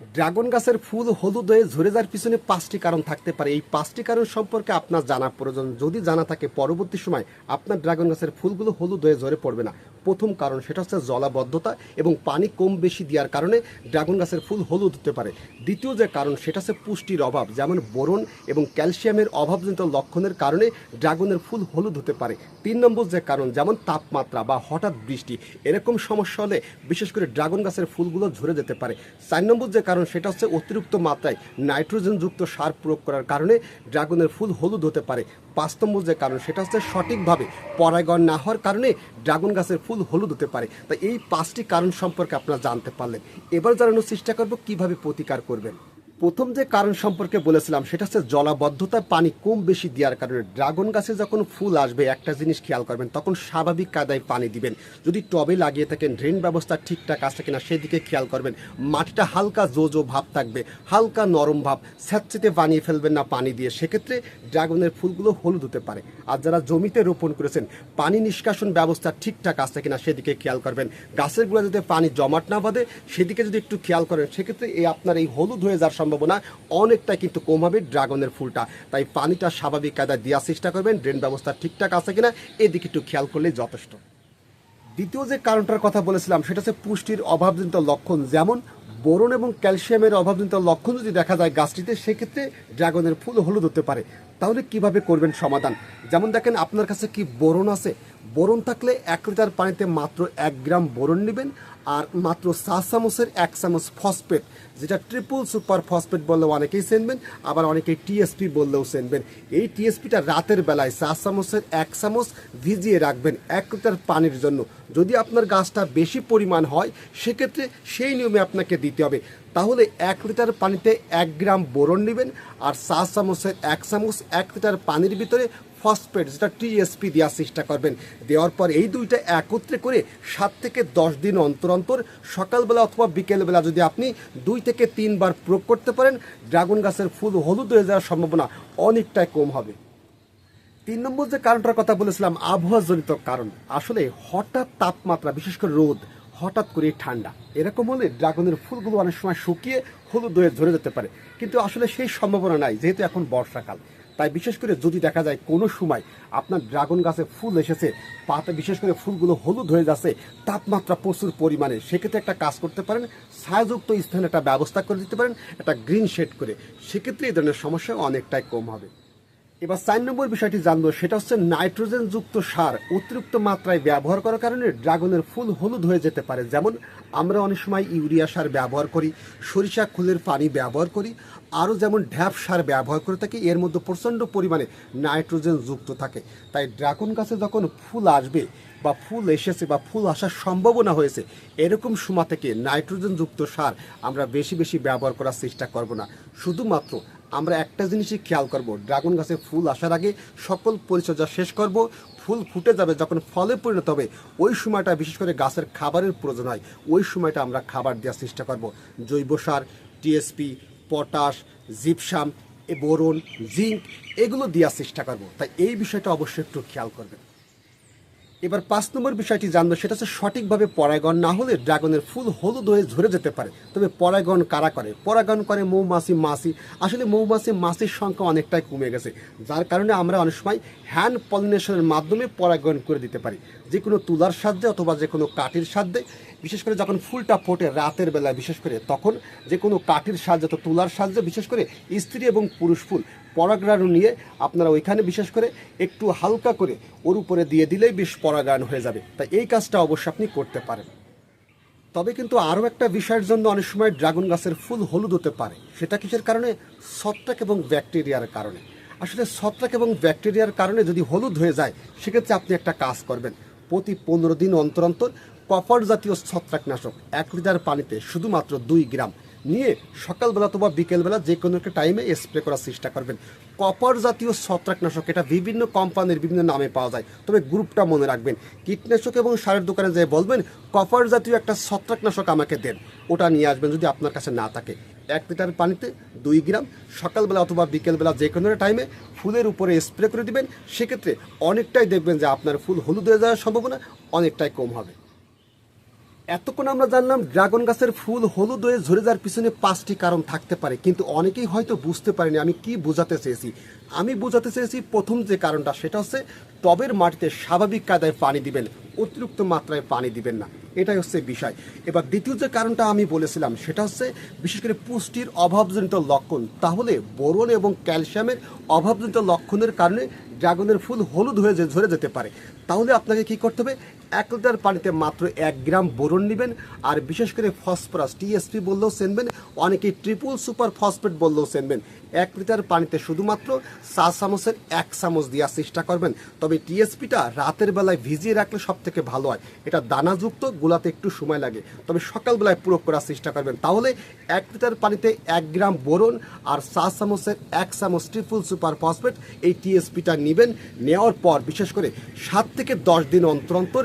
Dragon গাছের ফুল হলুদ হয়ে ঝরে যাওয়ার পিছনে পাঁচটি কারণ থাকতে পারে। এই পাঁচটি কারণ সম্পর্কে আপনার জানা প্রয়োজন। যদি জানা থাকে, পরবর্তী সময় আপনার ড্রাগন গাছের ফুলগুলো হলুদ হয়ে ঝরে পড়বে না। প্রথম কারণ সেটা হচ্ছে জলাবদ্ধতা এবং পানি কম বেশি দেওয়ার কারণে ড্রাগন গাছের ফুল হলুদ হতে পারে। দ্বিতীয় যে কারণ সেটা হচ্ছে পুষ্টির অভাব, যেমন বোরন এবং ক্যালসিয়ামের অভাবজনিত লক্ষণের কারণে ড্রাগনের ফুল হলুদ হতে পারে। তিন নম্বর যে কারণ, যেমন তাপমাত্রা বা হঠাৎ বৃষ্টি, এরকম সমস্যা হলে বিশেষ করে ড্রাগন গাছের ফুলগুলো ঝরে যেতে পারে। চার নম্বর যে কারণ সেটা হচ্ছে অতিরিক্ত মাত্রায় নাইট্রোজেনযুক্ত সার প্রয়োগ করার কারণে ড্রাগনের ফুল হলুদ হতে পারে। পাঁচ নম্বর যে কারণ, সেটা হচ্ছে সঠিকভাবে পরাগণ না হওয়ার কারণে ড্রাগন গাছের ফুল হলুদ হতে পারে। তাই এই পাঁচটি কারণ সম্পর্কে আপনারা জানতে পারলেন। এবার জানানোর চেষ্টা করব, কীভাবে প্রতিকার করবেন। প্রথম যে কারণ সম্পর্কে বলেছিলাম, সেটা হচ্ছে জলাবদ্ধতা, পানি কম বেশি দেওয়ার কারণে ড্রাগন গাছে যখন ফুল আসবে, একটা জিনিস খেয়াল করবেন, তখন স্বাভাবিক কাদায় পানি দিবেন। যদি টবে লাগিয়ে থাকেন, ড্রেন ব্যবস্থা ঠিকঠাক আছে কিনা, সেদিকে খেয়াল করবেন। মাটিটা হালকা জো জো ভাব থাকবে, হালকা নরম ভাব স্যাঁতচেতে বানিয়ে ফেলবেন না পানি দিয়ে। সেক্ষেত্রে ড্রাগনের ফুলগুলো হলুদ হতে পারে। আর যারা জমিতে রোপণ করেছেন, পানি নিষ্কাশন ব্যবস্থা ঠিকঠাক আছে কিনা, সেদিকে খেয়াল করবেন। গাছের গুঁড়া যদি পানি জমাট না বাঁধে, সেদিকে যদি একটু খেয়াল করেন, সেক্ষেত্রে এই আপনার এই হলুদ হয়ে যাওয়ার সম্ভাবনা অনেকটাই কিন্তু কম হবে ড্রাগনের ফুলটা। তাই পানিটা স্বাভাবিক কায়দায় দেওয়ার চেষ্টা করবেন, ড্রেন ব্যবস্থা ঠিকঠাক আছে কিনা এদিকে একটু খেয়াল করলে যথেষ্ট। দ্বিতীয় যে কারণটার কথা বলেছিলাম, সেটা হচ্ছে পুষ্টির অভাবজনিত লক্ষণ, যেমন বোরন এবং ক্যালসিয়ামের অভাবজনিত লক্ষণ যদি দেখা যায় গাছটিতে, সেক্ষেত্রে ড্রাগনের ফুল হলুদ হতে পারে। তাহলে কীভাবে করবেন সমাধান? যেমন দেখেন, আপনার কাছে কি বোরন আছে? বোরন থাকলে এক লিটার পানিতে মাত্র এক গ্রাম বোরন নেবেন আর মাত্র চা চামচের এক চামচ ফসফেট, যেটা ট্রিপল সুপার ফসফেট বললেও অনেকেই চেনবেন, আবার অনেকেই টিএসপি বললেও চেনবেন। এই টিএসপিটা রাতের বেলায় চা চামচের এক চামচ ভিজিয়ে রাখবেন এক লিটার পানির জন্য। যদি আপনার গাছটা বেশি পরিমাণ হয়, সেক্ষেত্রে সেই নিয়মে আপনাকে দিতে হবে। তাহলে এক লিটার পানিতে এক গ্রাম বোরন নেবেন আর চা চামচের এক চামচ এক লিটার পানির ভিতরে ফসফেট, যেটা টিএসপি দেওয়ার চেষ্টা করবেন। দেওয়ার পর এই দুইটা একত্রে করে সাত থেকে দশ দিন অন্তর অন্তর, সকালবেলা অথবা বিকেলবেলা যদি আপনি দুই থেকে তিনবার প্রয়োগ করতে পারেন, ড্রাগন গাছের ফুল হলুদ হয়ে যাওয়ার সম্ভাবনা অনেকটাই কম হবে। তিন নম্বর যে কারণটার কথা বলেছিলাম, আবহাওয়াজনিত কারণ। আসলে হঠাৎ তাপমাত্রা, বিশেষ করে রোদ, হঠাৎ করে ঠান্ডা। এরকম হলে ড্রাগনের ফুলগুলো অনেক সময় শুকিয়ে হলুদ হয়ে ধরে যেতে পারে। কিন্তু আসলে সেই সম্ভাবনা নাই, যেহেতু এখন বর্ষাকাল। তাই বিশেষ করে যদি দেখা যায় কোনো সময় আপনার ড্রাগন গাছে ফুল এসেছে, পাতা বিশেষ করে ফুলগুলো হলুদ হয়ে যাচ্ছে, তাপমাত্রা প্রচুর পরিমাণে, সেক্ষেত্রে একটা কাজ করতে পারেন, ছায়াযুক্ত স্থানে একটা ব্যবস্থা করে দিতে পারেন, একটা গ্রিন শেড করে। সেক্ষেত্রে এই ধরনের সমস্যা অনেকটাই কম হবে। এবার চার নম্বর বিষয়টি জানব, সেটা হচ্ছে নাইট্রোজেন যুক্ত সার অতিরিক্ত মাত্রায় ব্যবহার করার কারণে ড্রাগনের ফুল হলুদ হয়ে যেতে পারে। যেমন আমরা অনেক সময় ইউরিয়া সার ব্যবহার করি, সরিষা, খুলের পানি ব্যবহার করি আরও যেমন ঢ্যাপ সার ব্যবহার করে থাকি, এর মধ্যে প্রচণ্ড পরিমাণে নাইট্রোজেন যুক্ত থাকে। তাই ড্রাগন গাছে যখন ফুল আসবে বা ফুল এসেছে বা ফুল আসার সম্ভাবনা হয়েছে, এরকম সময় থেকে নাইট্রোজেন যুক্ত সার আমরা বেশি বেশি ব্যবহার করার চেষ্টা করব না। শুধুমাত্র আমরা একটা জিনিসই খেয়াল করব, ড্রাগন গাছে ফুল আসার আগে সকল পরিচর্যা শেষ করব, ফুল ফুটে যাবে যখন ফলে পরিণত হবে, ওই সময়টা বিশেষ করে গাছের খাবারের প্রয়োজন হয়, ওই সময়টা আমরা খাবার দেওয়ার চেষ্টা করব। জৈব সার TSP potash, gypsum boron, zinc এগুলো দেওয়ার চেষ্টা করব। তাই এই বিষয়টা অবশ্যই একটু খেয়াল করবেন। এবার পাঁচ নম্বর বিষয়টি জানব, সেটা হচ্ছে সঠিকভাবে পরাগণ না হলে ড্রাগনের ফুল হলুদ হয়ে ঝরে যেতে পারে। তবে পরাগণ কারা করে? পরাগণ করে মৌমাছি, মাছি। আসলে মৌমাছি, মাছির সংখ্যা অনেকটাই কমে গেছে। যার কারণে আমরা অনেক সময় হ্যান্ড পলিনেশনের মাধ্যমে পরাগণ করে দিতে পারি। যে কোনো তুলার সাহায্যে অথবা যে কোনো কাঠির সাহায্যে বিশেষ করে যখন ফুলটা ফোটে রাতের বেলা বিশেষ করে তখন যে কোনো কাঠির সাহায্যে তো তুলার সাহায্যে, বিশেষ করে স্ত্রী এবং পুরুষ ফুল পরাগরাণু নিয়ে আপনারা ওইখানে বিশেষ করে একটু হালকা করে ওর উপরে দিয়ে দিলেই বেশ পরাগায়ন হয়ে যাবে। তাই এই কাজটা অবশ্যই আপনি করতে পারেন। তবে কিন্তু আরও একটা বিষয়ের জন্য অনেক সময় ড্রাগন গাছের ফুল হলুদ হতে পারে। সেটা কিসের কারণে? ছত্রাক এবং ব্যাকটেরিয়ার কারণে। আসলে ছত্রাক এবং ব্যাকটেরিয়ার কারণে যদি হলুদ হয়ে যায়, সেক্ষেত্রে আপনি একটা কাজ করবেন। প্রতি পনেরো দিন অন্তর অন্তর কপার জাতীয় ছত্রাকনাশক এক লিটার পানিতে শুধুমাত্র দুই গ্রাম নিয়ে সকালবেলা অথবা বিকেলবেলা যে কোনো একটা টাইমে স্প্রে করার চেষ্টা করবেন। কপার জাতীয় ছত্রাকনাশক এটা বিভিন্ন কোম্পানির বিভিন্ন নামে পাওয়া যায়। তবে গ্রুপটা মনে রাখবেন, কীটনাশক এবং সারের দোকানে যেয়ে বলবেন কপার জাতীয় একটা ছত্রাকনাশক আমাকে দেন, ওটা নিয়ে আসবেন যদি আপনার কাছে না থাকে। এক লিটার পানিতে দুই গ্রাম, সকালবেলা অথবা বিকেলবেলা যে কোনো টাইমে ফুলের উপরে স্প্রে করে দিবেন, সেক্ষেত্রে অনেকটাই দেখবেন যে আপনার ফুল হলুদ হয়ে যাওয়ার সম্ভাবনা অনেকটাই কম হবে। এতক্ষণ আমরা জানলাম ড্রাগন গাছের ফুল হলুদ হয়ে ঝরে যাওয়ার পিছনে পাঁচটি কারণ থাকতে পারে, কিন্তু অনেকেই হয়তো বুঝতে পারেনি, আমি কি বোঝাতে চেয়েছি? আমি বোঝাতে চেয়েছি প্রথম যে কারণটা, সেটা হচ্ছে টবের মাটিতে স্বাভাবিক কায়দায় পানি দিবেন, অতিরিক্ত মাত্রায় পানি দিবেন না, এটাই হচ্ছে বিষয়। এবার দ্বিতীয় যে কারণটা আমি বলেছিলাম, সেটা হচ্ছে বিশেষ করে পুষ্টির অভাবজনিত লক্ষণ। তাহলে বোরন এবং ক্যালসিয়ামের অভাবজনিত লক্ষণের কারণে ড্রাগনের ফুল হলুদ হয়ে ঝরে যেতে পারে। তাহলে আপনাকে কি করতে হবে? এক লিটার পানিতে মাত্র এক গ্রাম বোরন নেবেন, আর বিশেষ করে ফসফরাস, টিএসপি বললেও চেনবেন অনেকে ট্রিপল সুপার ফসফেট বললেও চেনবেন এক লিটার পানিতে শুধুমাত্র চা চামচের এক চামচ দেওয়ার চেষ্টা করবেন। তবে টিএসপিটা রাতের বেলায় ভিজিয়ে রাখলে সব থেকে ভালো হয়। এটা দানাযুক্ত, গোলাতে একটু সময় লাগে। তবে সকালবেলায় প্রয়োগ করার চেষ্টা করবেন। তাহলে এক লিটার পানিতে এক গ্রাম বোরন আর চা চামচের এক চামচ ট্রিপল সুপার ফসফেট এই টিএসপিটা নেবেন। নেওয়ার পর বিশেষ করে সাত থেকে দশ দিন অন্তর অন্তর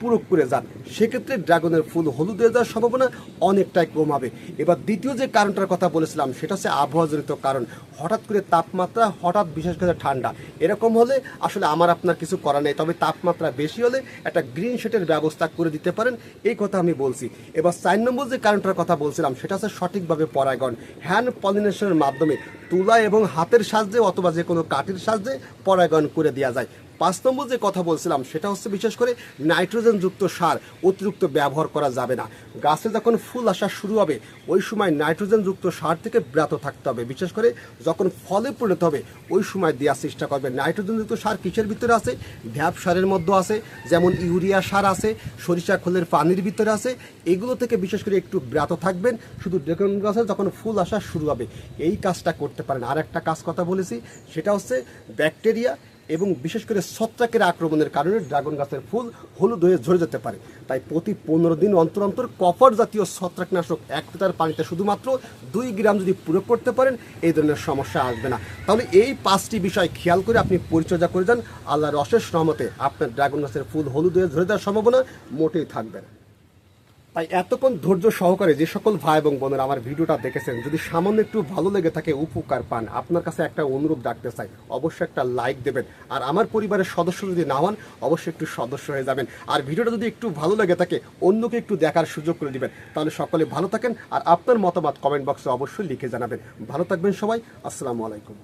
প্রয়োগ করে যান। সেক্ষেত্রে ড্রাগনের ফুল হলুদ হয়ে যাওয়ার সম্ভাবনা অনেকটাই কম হবে এবার দ্বিতীয় যে কারণটার কথা বলেছিলাম, সেটা হচ্ছে আবহাওয়াজনিত কারণ। হঠাৎ করে তাপমাত্রা, হঠাৎ বিশেষ করে ঠান্ডা। এরকম হলে আসলে আমার আপনার কিছু করা নেই, তবে তাপমাত্রা বেশি হলে একটা গ্রিন শেটের ব্যবস্থা করে দিতে পারেন, এই কথা আমি বলছি। এবার চার নম্বর যে কারণটার কথা বলছিলাম, সেটা হচ্ছে সঠিকভাবে পরাগণ। হ্যান্ড পলিনেশনের মাধ্যমে তুলা এবং হাতের সাহায্যে অথবা যে কোনো কাঠের সাহায্যে পরাগায়ন করে দেওয়া যায়। পাঁচ নম্বর যে কথা বলছিলাম, সেটা হচ্ছে বিশেষ করে নাইট্রোজেনযুক্ত সার অতিরিক্ত ব্যবহার করা যাবে না। গাছে যখন ফুল আসা শুরু হবে, ওই সময় নাইট্রোজেনযুক্ত সার থেকে ব্রাত থাকতে হবে। বিশেষ করে যখন ফলে পরিণত হবে, ওই সময় দেওয়ার চেষ্টা করবে নাইট্রোজেনযুক্ত সার কিসের ভিতরে আছে? ঢ্যাপ সারের মধ্যে আছে, যেমন ইউরিয়া সার আছে, সরিষা খোলের পানির ভিতরে আছে। এগুলো থেকে বিশেষ করে একটু ব্রাত থাকবেন। শুধু ড্রাগন গাছে যখন ফুল আসা শুরু হবে, এই কাজটা করতে পারেন। আর একটা কাজ কথা বলেছি, সেটা হচ্ছে ব্যাকটেরিয়া এবং বিশেষ করে ছত্রাকের আক্রমণের কারণে ড্রাগন গাছের ফুল হলুদ হয়ে ঝরে যেতে পারে। তাই প্রতি পনেরো দিন অন্তর অন্তর কপার জাতীয় ছত্রাকনাশক এক লিটার পানিতে শুধুমাত্র দুই গ্রাম যদি প্রয়োগ করতে পারেন, এই ধরনের সমস্যা আসবে না। তাহলে এই পাঁচটি বিষয় খেয়াল করে আপনি পরিচর্যা করে যান। আল্লাহর অশেষ রহমতে আপনার ড্রাগন গাছের ফুল হলুদ হয়ে ঝরে যাওয়ার সম্ভাবনা মোটেই থাকবে না। তাই এতক্ষণ ধৈর্য সহকারে যে সকল ভাই এবং বোনেরা আমার ভিডিওটা দেখেছেন, যদি সামান্য একটু ভালো লেগে থাকে, উপকার পান, আপনার কাছে একটা অনুরোধ রাখতে চাই, অবশ্যই একটা লাইক দেবেন। আর আমার পরিবারের সদস্য যদি না হন, অবশ্যই একটু সদস্য হয়ে যাবেন। আর ভিডিওটা যদি একটু ভালো লেগে থাকে, অন্যকে একটু দেখার সুযোগ করে দিবেন, তাহলে সকলে ভালো থাকেন। আর আপনার মতামত কমেন্ট বক্সে অবশ্যই লিখে জানাবেন। ভালো থাকবেন সবাই, আসসালামু আলাইকুম।